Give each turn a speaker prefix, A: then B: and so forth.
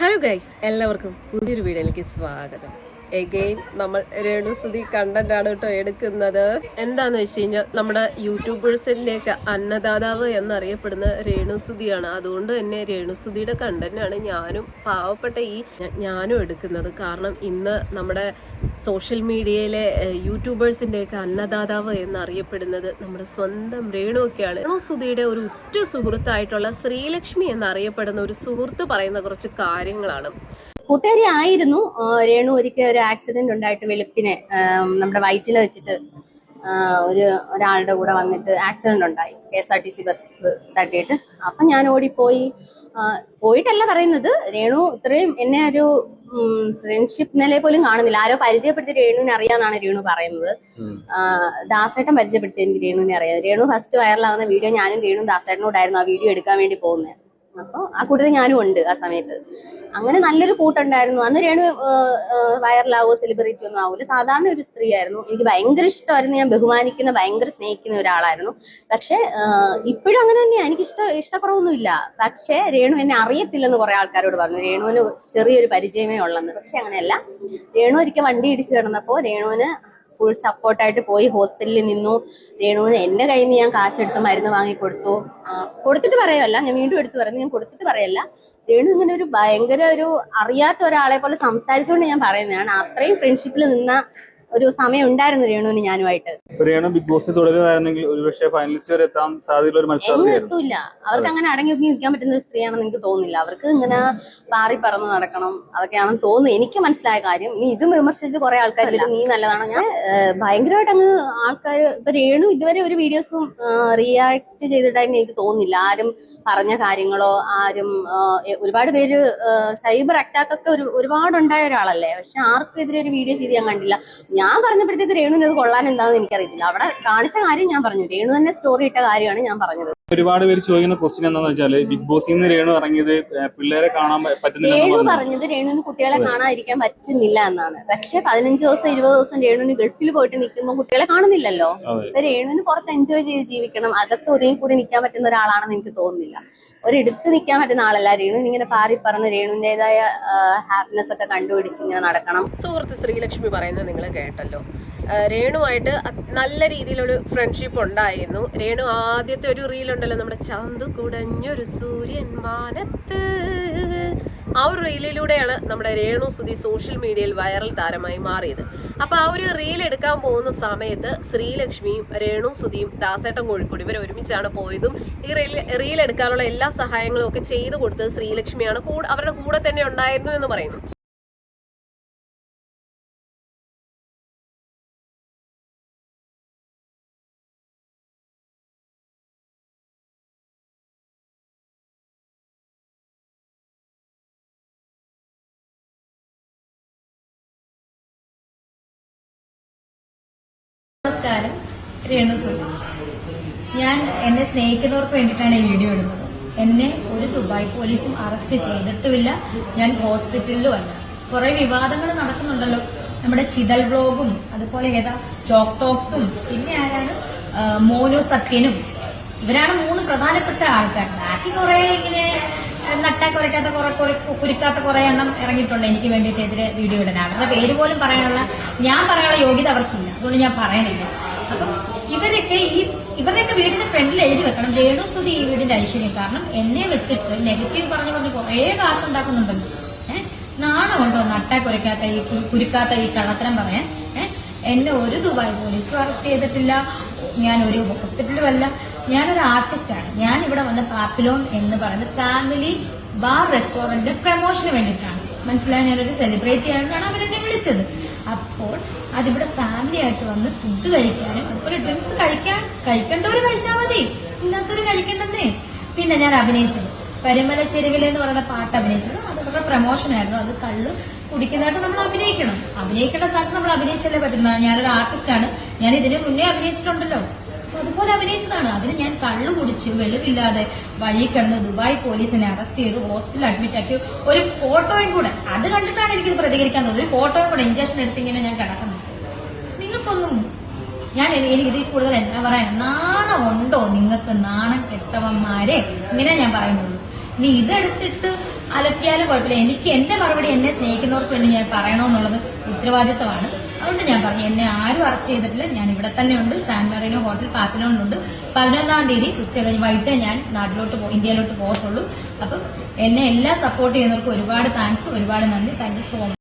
A: Hello guys എല്ലാവർക്കും പുതിയൊരു വീഡിയോയിലേക്ക് സ്വാഗതം. എഗെയിൻ നമ്മൾ രേണുസുതി കണ്ടന്റ് ആണ് കേട്ടോ എടുക്കുന്നത്. എന്താന്ന് വെച്ച് കഴിഞ്ഞാൽ നമ്മുടെ യൂട്യൂബേഴ്സിന്റെയൊക്കെ അന്നദാതാവ് എന്നറിയപ്പെടുന്ന രേണുസുതിയാണ് അതുകൊണ്ട് തന്നെ രേണുസുതിയുടെ കണ്ടന്റാണ് ഞാനും പാവപ്പെട്ട ഈ ഞാനും എടുക്കുന്നത്. കാരണം ഇന്ന് നമ്മുടെ സോഷ്യൽ മീഡിയയിലെ യൂട്യൂബേഴ്സിന്റെയൊക്കെ അന്നദാതാവ് എന്നറിയപ്പെടുന്നത് നമ്മുടെ സ്വന്തം രേണുവൊക്കെയാണ്. രേണുസുതിയുടെ ഒരു ഉറ്റ സുഹൃത്തായിട്ടുള്ള ശ്രീലക്ഷ്മി എന്നറിയപ്പെടുന്ന ഒരു സുഹൃത്ത് പറയുന്ന കുറച്ച് കാര്യങ്ങളാണ്.
B: കൂട്ടുകാരി ആയിരുന്നു. രേണു ഒരിക്കൽ ഒരു ആക്സിഡന്റ് ഉണ്ടായിട്ട് വെളുപ്പിനെ നമ്മുടെ വയറ്റിൽ വെച്ചിട്ട് ഒരു ഒരാളുടെ കൂടെ വന്നിട്ട് ആക്സിഡന്റ് ഉണ്ടായി. K S R T C bus തട്ടിയിട്ട്. അപ്പൊ ഞാൻ ഓടിപ്പോയി. പോയിട്ടല്ല പറയുന്നത്. രേണു ഇത്രയും എന്നെ ഒരു ഫ്രണ്ട്ഷിപ്പ് നില പോലും കാണുന്നില്ല. ആരോ പരിചയപ്പെടുത്തി രേണുവിനെ അറിയാന്നാണ് രേണു പറയുന്നത്. ദാസേട്ടൻ പരിചയപ്പെടുത്തി എനിക്ക് രേണുവിനെ അറിയാം. രേണു ഫസ്റ്റ് വൈറലാവുന്ന വീഡിയോ ഞാനും രേണു ദാസേട്ടനോടായിരുന്നു ആ വീഡിയോ എടുക്കാൻ വേണ്ടി പോകുന്നത്. അപ്പൊ ആ കൂട്ടത്തിൽ ഞാനും ഉണ്ട് ആ സമയത്ത്. അങ്ങനെ നല്ലൊരു കൂട്ടുണ്ടായിരുന്നു. അന്ന് രേണു വൈറലാവോ സെലിബ്രിറ്റി ഒന്നും ആവൂല. സാധാരണ ഒരു സ്ത്രീ ആയിരുന്നു എനിക്ക് ഭയങ്കര ഇഷ്ടമായിരുന്നു. ഞാൻ ബഹുമാനിക്കുന്ന ഭയങ്കര സ്നേഹിക്കുന്ന ഒരാളായിരുന്നു. പക്ഷെ ഇപ്പോഴും അങ്ങനെ തന്നെയാണ് എനിക്ക് ഇഷ്ട ഇഷ്ടക്കുറവൊന്നുമില്ല. പക്ഷെ രേണു എന്നെ അറിയത്തില്ലെന്ന് കുറെ ആൾക്കാരോട് പറഞ്ഞു. രേണുവിന് ചെറിയൊരു പരിചയമേ ഉള്ളെന്ന്. പക്ഷെ അങ്ങനെയല്ല. രേണു ഒരിക്കൽ വണ്ടി ഇടിച്ചു കിടന്നപ്പോ രേണുവിന് ഫുൾ സപ്പോർട്ടായിട്ട് പോയി ഹോസ്പിറ്റലിൽ നിന്നു. രേണുവിന് എന്റെ കയ്യിൽ നിന്ന് ഞാൻ കാശെടുത്ത് മരുന്ന് വാങ്ങി കൊടുത്തു. കൊടുത്തിട്ട് പറയല്ല ഞാൻ വീണ്ടും എടുത്തു പറഞ്ഞു ഞാൻ കൊടുത്തിട്ട് പറയല്ല. രേണു ഇങ്ങനെ ഒരു ഭയങ്കര ഒരു അറിയാത്ത ഒരാളെ പോലെ സംസാരിച്ചുകൊണ്ട് ഞാൻ പറയുന്നതാണ്. അത്രയും ഫ്രണ്ട്ഷിപ്പിൽ നിന്ന ഒരു സമയം ഉണ്ടായിരുന്നു രേണുവിന് ഞാനുമായിട്ട്.
C: രേണു ബിഗ് ബോസിൽ തുടരുകയായിരുന്നെങ്കിൽ ഒരുപക്ഷെ ഫൈനലിസ്റ്റ് വരെ എത്താൻ സാധ്യതയുള്ള ഒരു
B: എത്തൂല. അവർക്ക് അങ്ങനെ അടങ്ങി ഒതുങ്ങി നിൽക്കാൻ പറ്റുന്ന ഒരു സ്ത്രീയാണെന്ന് എനിക്ക് തോന്നുന്നില്ല. അവർക്ക് ഇങ്ങനെ പാറി പറന്ന് നടക്കണം അതൊക്കെയാണെന്ന് തോന്നുന്നു. എനിക്ക് മനസ്സിലായ കാര്യം ഇനി ഇതും വിമർശിച്ച് കുറെ ആൾക്കാരില്ല? നീ നല്ലതാണ്? ഞാൻ ഭയങ്കരമായിട്ട് അങ്ങ് ആൾക്കാർ ഇപ്പൊ രേണു ഇതുവരെ ഒരു വീഡിയോസും റിയാക്ട് ചെയ്തിട്ടായിട്ട് എനിക്ക് തോന്നുന്നില്ല. ആരും പറഞ്ഞ കാര്യങ്ങളോ ആരും ഒരുപാട് പേര് സൈബർ അറ്റാക്ക് ഒക്കെ ഒരു ഒരുപാട് ഉണ്ടായ ഒരാളല്ലേ? പക്ഷെ ആർക്കും എതിരെ ഒരു വീഡിയോ ചെയ്ത് ഞാൻ കണ്ടില്ല. ഞാൻ പറഞ്ഞപ്പോഴത്തേക്ക് രേണുവിന് അത് കൊള്ളാൻ എന്താണെന്ന് എനിക്കറിയത്തില്ല. അവിടെ കാണിച്ച കാര്യം ഞാൻ പറഞ്ഞു. രേണു തന്നെ സ്റ്റോറി ഇട്ട കാര്യമാണ് ഞാൻ പറഞ്ഞത്.
C: ഒരുപാട് പേര് ചോദിക്കുന്ന ക്വസ്റ്റ്യൻ എന്താണെന്ന് വെച്ചാൽ ബിഗ് ബോസിൽ നിന്ന് രേണു ഇറങ്ങിയത് പിള്ളേരെ കാണാൻ പറ്റുന്നില്ല
B: രേണു
C: പറഞ്ഞു
B: പറഞ്ഞത് രേണുവിന് കുട്ടികളെ കാണാതിരിക്കാൻ പറ്റുന്നില്ല എന്നാണ്. പക്ഷെ പതിനഞ്ച് ദിവസം ഇരുപത് ദിവസം രേണുവിന് ഗൾഫിൽ പോയിട്ട് നിൽക്കുമ്പോൾ കുട്ടികളെ കാണുന്നില്ലല്ലോ.
C: അതെ.
B: അപ്പൊ രേണുവിന് പുറത്ത് എൻജോയ് ചെയ്ത് ജീവിക്കണം. അകത്ത് ഒതുങ്ങി കൂടി നിൽക്കാൻ പറ്റുന്ന ഒരാളാണെന്ന് എനിക്ക് തോന്നുന്നില്ല. ഒരിടത്ത് നിൽക്കാൻ പറ്റുന്ന ആളല്ല രേണുവിന് ഇങ്ങനെ പാറി പറന്ന് രേണുവിന്റെതായ ഹാപ്പിനെസ് ഒക്കെ കണ്ടുപിടിച്ച് ഇങ്ങനെ നടക്കണം.
A: സുഹൃത്ത് ശ്രീലക്ഷ്മി പറയുന്നത് നിങ്ങൾ കേട്ടല്ലോ. രേണുവായിട്ട് നല്ല രീതിയിലൊരു ഫ്രണ്ട്ഷിപ്പ് ഉണ്ടായിരുന്നു. രേണു ആദ്യത്തെ ഒരു റീൽ ഉണ്ടല്ലോ നമ്മുടെ ചന്തു കുടഞ്ഞൊരു സൂര്യൻ മാനത്ത് ആ ഒരു റീലിലൂടെയാണ് നമ്മുടെ രേണു സുധി സോഷ്യൽ മീഡിയയിൽ വൈറൽ താരമായി മാറിയത്. അപ്പൊ ആ ഒരു റീൽ എടുക്കാൻ പോകുന്ന സമയത്ത് ശ്രീലക്ഷ്മിയും രേണു സുധിയും ദാസേട്ടൻ കോഴിക്കോട് ഇവർ ഒരുമിച്ചാണ് പോയതും ഈ റീൽ റീൽ എടുക്കാനുള്ള എല്ലാ സഹായങ്ങളും ഒക്കെ ചെയ്തു കൊടുത്തത് ശ്രീലക്ഷ്മിയാണ്. അവരുടെ കൂടെ തന്നെ ഉണ്ടായിരുന്നു എന്ന് പറയുന്നു.
D: നമസ്കാരം രേണു സുധി. ഞാൻ എന്നെ സ്നേഹിക്കുന്നവർക്ക് വേണ്ടിയിട്ടാണ് ഈ വീഡിയോ ഇടുന്നത്. എന്നെ ഒരു ദുബായ് പോലീസും അറസ്റ്റ് ചെയ്തിട്ടുമില്ല. ഞാൻ ഹോസ്പിറ്റലിലും അല്ല. കുറെ വിവാദങ്ങൾ നടക്കുന്നുണ്ടല്ലോ. നമ്മുടെ ചിതൽ ബ്ലോഗും അതുപോലെ ഏതാ ചോക്ക് ടോക്സും പിന്നെ ആരാണ്? മോനു സത്യനും ഇവരാണ് മൂന്ന് പ്രധാനപ്പെട്ട ആൾക്കാർ. ബാക്കി കുറെ ഇങ്ങനെ നട്ടാ കുറയ്ക്കാത്ത കുറെ കുരുക്കാത്ത കുറെ എണ്ണം ഇറങ്ങിയിട്ടുണ്ട്. എനിക്ക് വേണ്ടിയിട്ട് എതിരെ വീഡിയോ ഇടാൻ അവരുടെ പേര് പോലും പറയാനുള്ള ഞാൻ പറയാനുള്ള യോഗ്യത അവർക്കില്ല. അതുകൊണ്ട് ഞാൻ പറയണില്ല. അപ്പം ഇവരൊക്കെ ഈ ഇവരുടെയൊക്കെ വീടിന്റെ ഫ്രണ്ടിൽ എഴുതി വെക്കണം. രേണു സുധി ഈ വീടിന്റെ ഐശ്വര്യം. കാരണം എന്നെ വെച്ചിട്ട് നെഗറ്റീവ് പറഞ്ഞു പറഞ്ഞ് കുറേ കാശ് ഉണ്ടാക്കുന്നുണ്ടല്ലോ. ഏഹ് നാണമുണ്ടോ നട്ടാ കുരയ്ക്കാത്ത ഈ കുരുക്കാത്ത ഈ കള്ളത്തരം പറയാൻ? ഏഹ് എന്നെ ഒരു ദുബായ് പോലീസും അറസ്റ്റ് ചെയ്തിട്ടില്ല. ഞാൻ ഒരു ഹോസ്പിറ്റലുമല്ല ഞാനൊരു ആർട്ടിസ്റ്റാണ് ഞാൻ ഇവിടെ വന്ന പാപ്പിലോൺ എന്ന് പറയുന്ന ഫാമിലി ബാർ റെസ്റ്റോറന്റ് പ്രമോഷന് വേണ്ടിയിട്ടാണ്. മനസ്സിലായി? ഞാനൊരു സെലിബ്രേറ്റ് ചെയ്യാനാണ് അവരെന്നെ വിളിച്ചത്. അപ്പോൾ അതിവിടെ ഫാമിലി ആയിട്ട് വന്ന് ഫുഡ് കഴിക്കാനും ഒരു ഡ്രിങ്ക്സ് കഴിക്കാൻ കഴിക്കേണ്ടവര് കഴിച്ചാൽ മതി. ഇല്ലാത്തവര് കഴിക്കണ്ടെന്നേ. പിന്നെ ഞാൻ അഭിനയിച്ചത്. പരിമല ചെരുവിൽ എന്ന് പറയുന്ന പാട്ട് അഭിനയിച്ചത്. അതൊക്കെ പ്രമോഷൻ ആയിരുന്നു. അത് കള്ള് കുടിക്കുന്നതായിട്ട് നമ്മൾ അഭിനയിക്കണം. അഭിനയിക്കേണ്ട സ്ഥലത്ത് നമ്മൾ അഭിനയിച്ചല്ലേ പറ്റുന്ന ഞാനൊരു ആർട്ടിസ്റ്റാണ് ഞാൻ ഇതിനു മുന്നേ അഭിനയിച്ചിട്ടുണ്ടല്ലോ. അതുപോലെ അഭിനയിച്ചതാണ്. അതിന് ഞാൻ കള്ളു കുടിച്ച് വെളിവില്ലാതെ വഴി കിടന്ന് ദുബായ് പോലീസിനെ അറസ്റ്റ് ചെയ്ത് ഹോസ്പിറ്റലിൽ അഡ്മിറ്റ് ആക്കി ഒരു ഫോട്ടോയും കൂടെ. അത് കണ്ടിട്ടാണ് എനിക്കിത് പ്രതികരിക്കാൻ തോന്നുന്നത് ഒരു ഫോട്ടോയും കൂടെ ഇഞ്ചക്ഷൻ എടുത്ത് ഇങ്ങനെ ഞാൻ കിടക്കുന്നത് നിങ്ങൾക്കൊന്നും ഞാൻ എനിക്ക് ഇതിൽ കൂടുതൽ എന്നാ പറയാൻ ഉണ്ടോ നിങ്ങൾക്ക്? നാണം കെട്ടവന്മാരെ? ഇങ്ങനെ ഞാൻ പറയുന്നുള്ളൂ. ഇനി ഇതെടുത്തിട്ട് അലക്കിയാലും കുഴപ്പമില്ല. എനിക്ക് എന്റെ മറുപടി എന്നെ സ്നേഹിക്കുന്നവർക്ക് വേണ്ടി ഞാൻ പറയണമെന്നുള്ളത് ഉത്തരവാദിത്തമാണ്. അതുകൊണ്ട് ഞാൻ പറഞ്ഞു എന്നെ ആരും അറസ്റ്റ് ചെയ്തിട്ടില്ല. ഞാൻ ഇവിടെ തന്നെ ഉണ്ട്. സാൻ മെറീനോ ഹോട്ടൽ ഉണ്ട്. പതിനൊന്നാം തീയതി ഉച്ച കഴിഞ്ഞ് വൈകിട്ട് ഞാൻ നാട്ടിലോട്ട് ഇന്ത്യയിലോട്ട് പോകത്തുള്ളൂ. അപ്പം എന്നെ എല്ലാം സപ്പോർട്ട് ചെയ്യുന്നവർക്ക് ഒരുപാട് താങ്ക്സ് ഒരുപാട് നന്ദി. Thank you so much